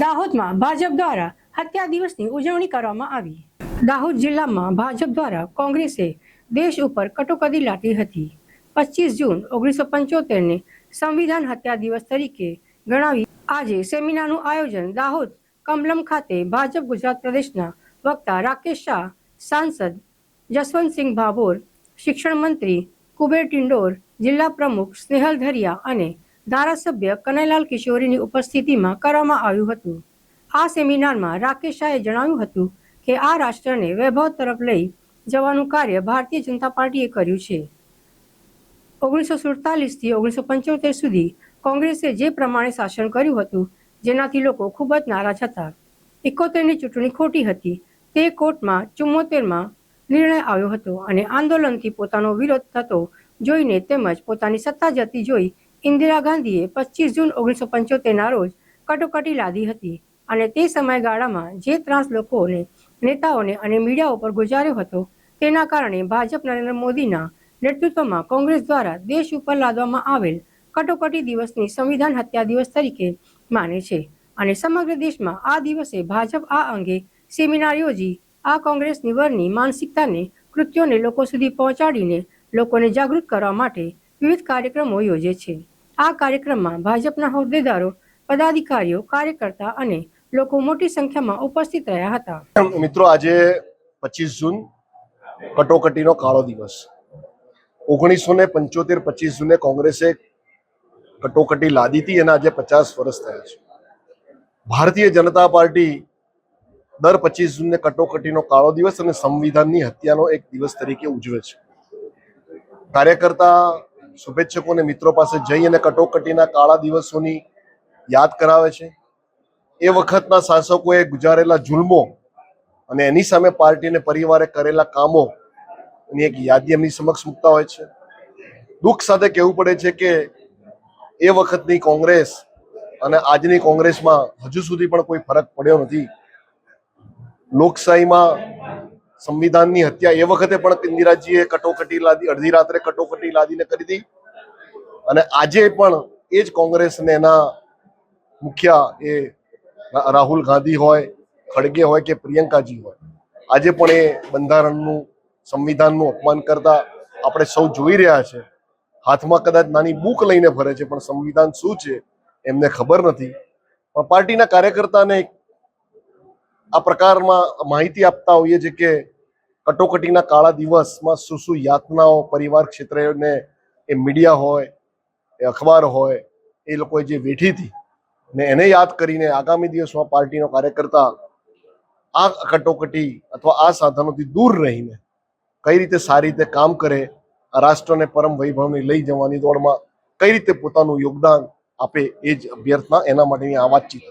દાહોદમાં ભાજપ દ્વારા હત્યા દિવસની ઉજવણી કરવામાં આવી. દાહોદ જિલ્લામાં ભાજપ દ્વારા કોંગ્રેસે દેશ ઉપર કટોકટી લાદી હતી. પચીસ જૂન ઓગણીસો પંચોતેરને સંવિધાન હત્યા દિવસ તરીકે ગણાવી. આજે સેમિનારનું આયોજન દાહોદ કમલમ ખાતે ભાજપ ગુજરાત પ્રદેશના વક્તા રાકેશ શાહ, સાંસદ જસવંતસિંહ ભાભોર, શિક્ષણ મંત્રી કુબેર ટિંડોર, જિલ્લા પ્રમુખ સ્નેહલ ધરિયા અને ધારાસભ્ય કનૈલાલ કિશોરીની ઉપસ્થિતિમાં કરવામાં આવ્યું હતું. આ સેમિનારમાં રાકેશ શાહે જણાવ્યું હતું કે આ રાષ્ટ્રને વૈભવ તરફ લઈ જવાનું કાર્ય ભારતીય જનતા પાર્ટીએ કર્યું છે. ઓગણીસો સુડતાલીસથી ઓગણીસો પંચોતેર સુધી કોંગ્રેસે જે પ્રમાણે શાસન કર્યું હતું, જેનાથી લોકો ખૂબ જ નારાજ હતા. એકોતેરની ચૂંટણી ખોટી હતી. તે કોર્ટમાં ચુમ્મોતેરમાં નિર્ણય આવ્યો હતો અને આંદોલનથી પોતાનો વિરોધ થતો જોઈને તેમજ પોતાની સત્તા જતી જોઈ ઇન્દિરા ગાંધીએ પચીસ જૂન ઓગણીસો પંચોતેરના રોજ કટોકટી લાદી હતી અને તે સમયગાળામાં જે ત્રાસ લોકોને, નેતાઓને અને મીડિયા ઉપર ગુજાર્યો હતો, તેના કારણે ભાજપ નરેન્દ્ર મોદીના નેતૃત્વમાં કોંગ્રેસ દ્વારા દેશ ઉપર લાદવામાં આવેલ કટોકટી દિવસની સંવિધાન હત્યા દિવસ તરીકે માને છે અને સમગ્ર દેશમાં આ દિવસે ભાજપ આ અંગે સેમિનાર યોજી આ કોંગ્રેસ નિવરની માનસિકતાને, કૃત્યોને લોકો સુધી પહોંચાડીને લોકોને જાગૃત કરવા માટે વિવિધ કાર્યક્રમો યોજે છે. આ કાર્યક્રમમાં ભાજપના હોદ્દેદારો, પદાધિકારીઓ, કાર્યકર્તા અને લોકો મોટી સંખ્યામાં ઉપસ્થિત રહ્યા હતા. મિત્રો, આજે પચીસ જૂન, કટોકટીનો કાળો દિવસ. ઓગણીસો ને પંચોતેર, પચીસ જૂને કોંગ્રેસે કટોકટી લાદી હતી અને આજે પચાસ વર્ષ થયા છે. ભારતીય જનતા પાર્ટી દર પચીસ જૂનને કટોકટીનો કાળો દિવસ અને સંવિધાનની હત્યાનો એક દિવસ તરીકે ઉજવે છે. કાર્યકર્તા શુભેચ્છકો અને મિત્રો પાસે જઈ અને કટોકટીના કાળા દિવસોની યાદ કરાવે છે. એ વખતના શાસકોએ ગુજારેલા જુલ્મો અને એની સામે પાર્ટીને પરિવારે કરેલા કામો એની એક યાદી એમની સમક્ષ મૂકતા હોય છે. દુઃખ સાથે કહેવું પડે છે કે એ વખતની કોંગ્રેસ અને આજની કોંગ્રેસમાં હજુ સુધી પણ કોઈ ફરક પડ્યો નથી. લોકશાહીમાં સંવિધાનની હત્યા એ વખતે પણ ઇન્દિરાજીએ કટોકટી લાદી, અડધી રાત્રે કટોકટી લાદીને કરી હતી અને આજે પણ એ જ કોંગ્રેસને એના મુખ્ય એ રાહુલ ગાંધી હોય, ખડગે હોય કે પ્રિયંકાજી હોય, આજે પણ એ બંધારણનું, સંવિધાનનું અપમાન કરતા આપણે સૌ જોઈ રહ્યા છે. હાથમાં કદાચ નાની બુક લઈને ફરે છે, પણ સંવિધાન શું છે એમને ખબર નથી. પણ પાર્ટીના કાર્યકર્તાને આ પ્રકારમાં માહિતી આપતા હોઈએ છીએ કે કટોકટીના કાળા દિવસમાં શું શું યાતનાઓ પરિવાર ક્ષેત્રને એ મીડિયા હોય, એ અખબાર હોય, એ લોકોએ જે વેઠી હતી ને એને યાદ કરીને આગામી દિવસમાં પાર્ટીનો કાર્યકર્તા આ કટોકટી અથવા આ સાધનોથી દૂર રહીને કઈ રીતે સારી રીતે કામ કરે, આ રાષ્ટ્રને પરમ વૈભવને લઈ જવાની દોડમાં કઈ રીતે પોતાનું યોગદાન આપે એ જ અભ્યર્થના એના માટેની આ વાતચીત.